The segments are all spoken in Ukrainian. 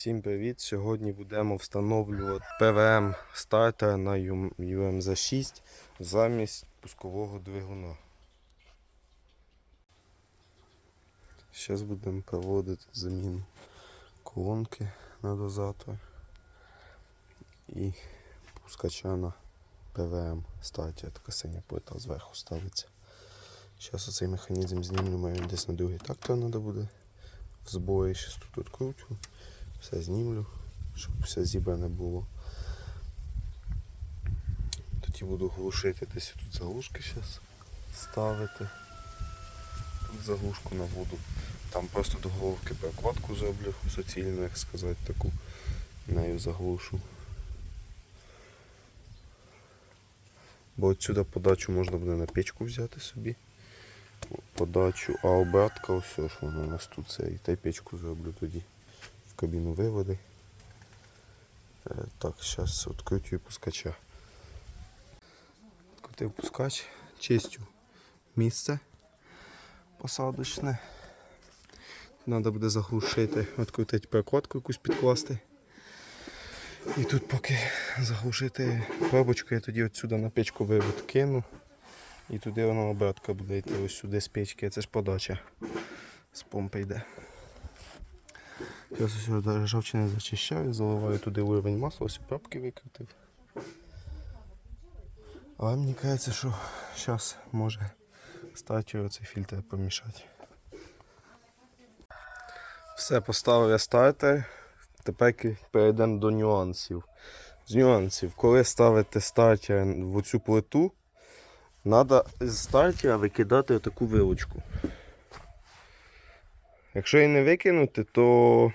Всім привіт! Сьогодні будемо встановлювати ПВМ стартер на UMZ 6 замість пускового двигуна. Зараз будемо проводити заміну колонки на дозатор і пускача на ПВМ стартер. Така синя плита зверху ставиться. Зараз оцей механізм знімемо десь на другий тактор треба буде в зборі. Тут відкручу все знімлю, щоб все зібране було. Тоді буду глушити десь тут заглушки зараз ставити. Тут заглушку на воду. Там просто до головки прокладку зроблю суцільну, як сказати, таку нею заглушу. Бо отсюди подачу можна буде на печку взяти собі. Подачу, а обратка ось що вона у нас тут це і та й печку зроблю тоді кабіну виводи. Е, Так, зараз відкрутю пускача. Відкрутив пускач, чистю місце посадочне. Треба буде заглушити, відкрутити прокладку якусь підкласти. І тут поки заглушити пробочку, я тоді отсюди на печку вивод кину. І туди воно обратка буде йти ось сюди з печки, це ж подача з помпи йде. Зараз ось ржавчини зачищаю, заливаю туди уровень масла, ось пробки викрутив. Але мені кажеться, що зараз може стати оцей фільтр помішати. Все, поставив я стартер. Тепер перейдемо до нюансів. З нюансів, коли ставите стартер в оцю плиту, треба з стартера викидати таку вилочку. Якщо її не викинути, то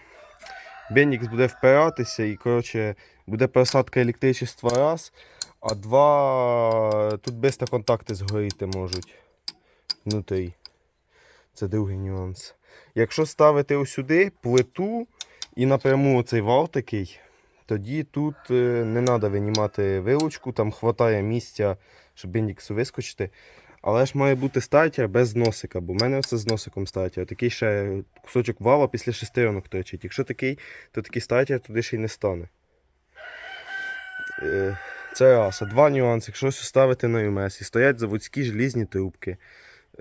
Бенікс буде впиратися і коротше, буде просадка електричества раз, а два тут швидко контакти згоріти можуть внутрі. Це другий нюанс. Якщо ставити сюди плиту і напряму оцей вал такий, тоді тут е, не треба винімати вилучку, там вистачає місця, щоб бендіксу вискочити. Але ж має бути стартер без носика, бо в мене це з носиком стартер. Такий ще кусочок вала після шестеренок торчить. Якщо такий, то такий стартер туди ще й не стане. Е, Це раз. А два нюанси. Якщо ось ставити на UMS і стоять заводські желізні трубки.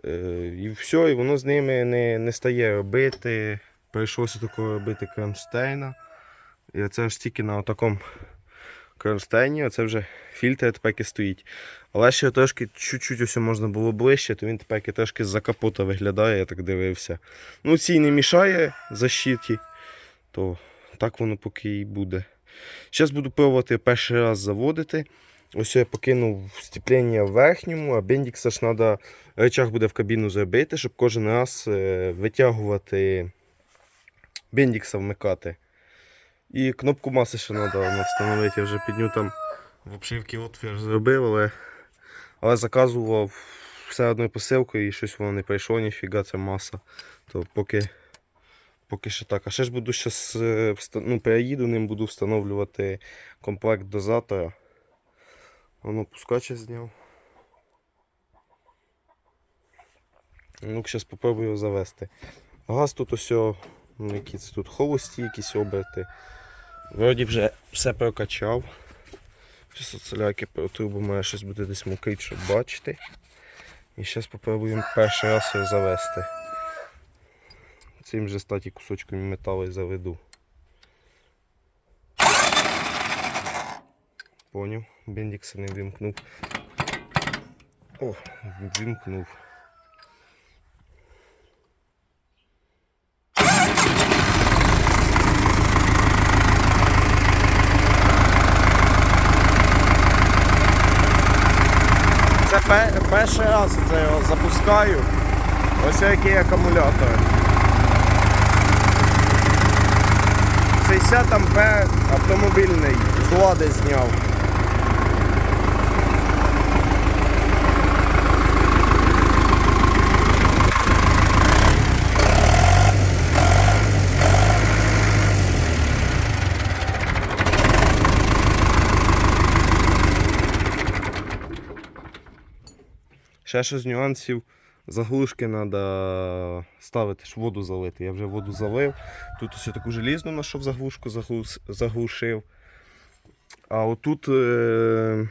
Е, І все, і воно з ними не, не стає робити. Прийшлося такого робити кронштейна. І оце ж тільки на такому кронштейні, оце вже фільтр тепер стоїть. Але ще трошки чуть-чуть ось можна було ближче, то він тепер трошки з-за капота виглядає, я так дивився. Ну, цій не мішає защиті, то так воно поки і буде. Зараз буду пробувати перший раз заводити. Ось я покинув степлення в верхньому, а бендікса ж треба речах буде в кабіну зробити, щоб кожен раз е, витягувати бендікса вмикати. І кнопку маси ще треба встановити. Я вже підню там в обшивці отвір зробив, але, але заказував все одною посилкою і щось воно не прийшло, ніфіга це маса. То поки, поки що так. А ще ж буду щас, е, ну, переїду ним, буду встановлювати комплект дозатора. Воно пускача зняв. Ну, зараз попробую його завести. Газ тут ось, ну, які це тут холості, якісь оберти. Вроді вже все прокачав. Зараз оцеляки має щось буде десь мокрить, щоб бачити. І зараз спробуємо перший раз його завести. Цим же статі кусочком металу і заведу. Поняв, бендікси не вимкнув. О, вимкнув. Пе- перший раз це його запускаю. Ось який акумулятор. 60 ампер автомобільний з лади зняв. Ще що з нюансів Заглушки треба ставити, ж воду залити. Я вже воду залив. Тут ось таку желізну знайшов заглушку, заглушив. А отут е-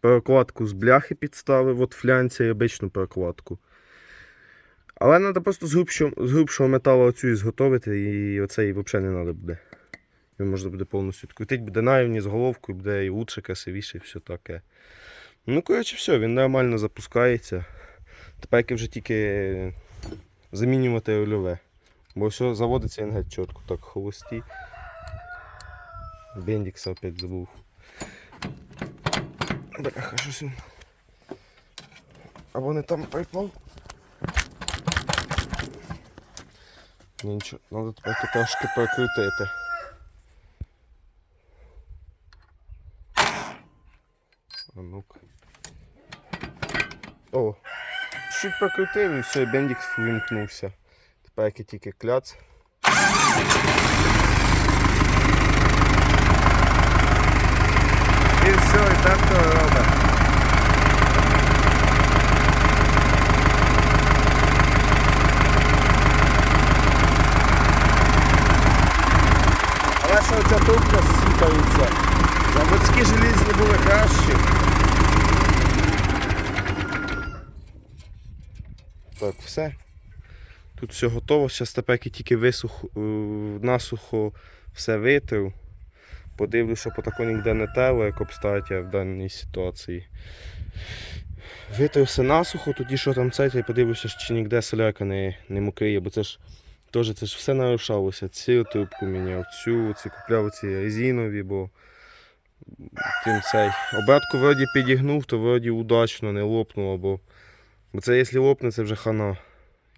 перекладку з бляхи підставив, от флянця і обичну перекладку. Але треба просто з грубшого, з грубшого металу оцю і зготовити, і оцей взагалі не треба буде. Він можна буде повністю відкрутити, буде наївні з головкою, буде і лучше, красивіше, і все таке. Ну, коротше, все, він нормально запускається. Тепер вже тільки замінювати рульове. Бо все заводиться він геть чітко, так холості. Бендікса опять забув. Бляха, щось він. Або не там припав. Ну нічого, треба трошки прокрутити. Ну-ка. О, чуть прокрутив і все, бендікс вимкнувся. Тепер як я тільки кляц. І все, і так то робить. Але що ця трубка сіпається? Заводські желізні були кращі. Так, все. Тут все готово. Зараз тепер тільки висух, е, насухо все витрив. Подивлюся, щоб отако ніде не тело, як обстаття в даній ситуації. Витрив все насухо, тоді що там це, і подивлюся, чи ніде солярка не, не мокриє, бо це ж теж це ж все нарушалося. Цю трубку міняв, цю, ці купляв ці резинові, бо тим цей. Обратку вроді підігнув, то вроді удачно не лопнуло, бо, бо це якщо лопне, це вже хана.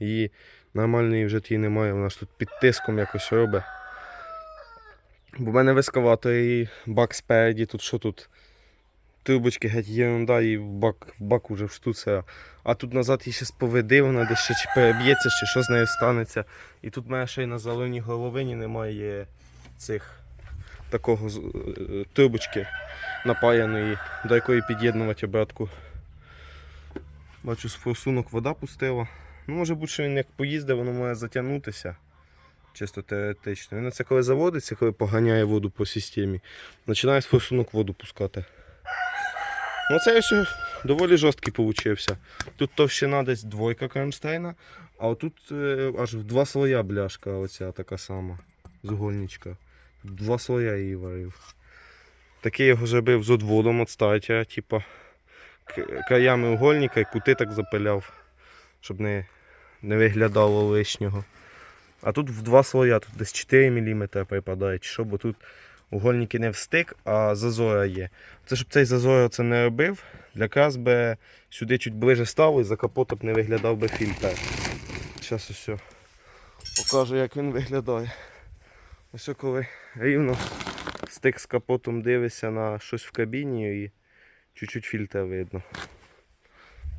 Її нормальної вже тієї немає, вона ж тут під тиском якось робить. Бо в мене в ескаваторі бак спереді, тут що тут? Трубочки геть єрунда і в бак, бак уже в штуцера. А тут назад її ще споведи, вона десь ще чи переб'ється, чи що з нею станеться. І тут в мене ще й на заливній головині немає цих такого е, трубочки напаяної, до якої під'єднувати обратку. Бачу, з форсунок вода пустила. Ну, може бути, що він як поїздить, воно має затягнутися. Чисто теоретично. Він це коли заводиться, коли поганяє воду по системі, починає з форсунок воду пускати. Ну це все доволі жорсткий получився. Тут товщина десь двойка кронштейна, а отут е, аж в два слоя бляшка, оця така сама, зугольничка. Два слоя її варив. Такий його зробив з одводом від стартера, типа краями угольника і кути так запиляв, щоб не, не виглядало лишнього. А тут в два слоя, тут десь 4 мм припадає, чи що, бо тут угольники не встик, а зазора є. Це щоб цей зазор це не робив, якраз би сюди чуть ближе став і за капотом не виглядав би фільтр. Зараз ось покажу, як він виглядає. Ось коли рівно стик з капотом дивишся на щось в кабіні і чуть-чуть фільтра видно.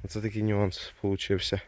Оце такий нюанс вийшов.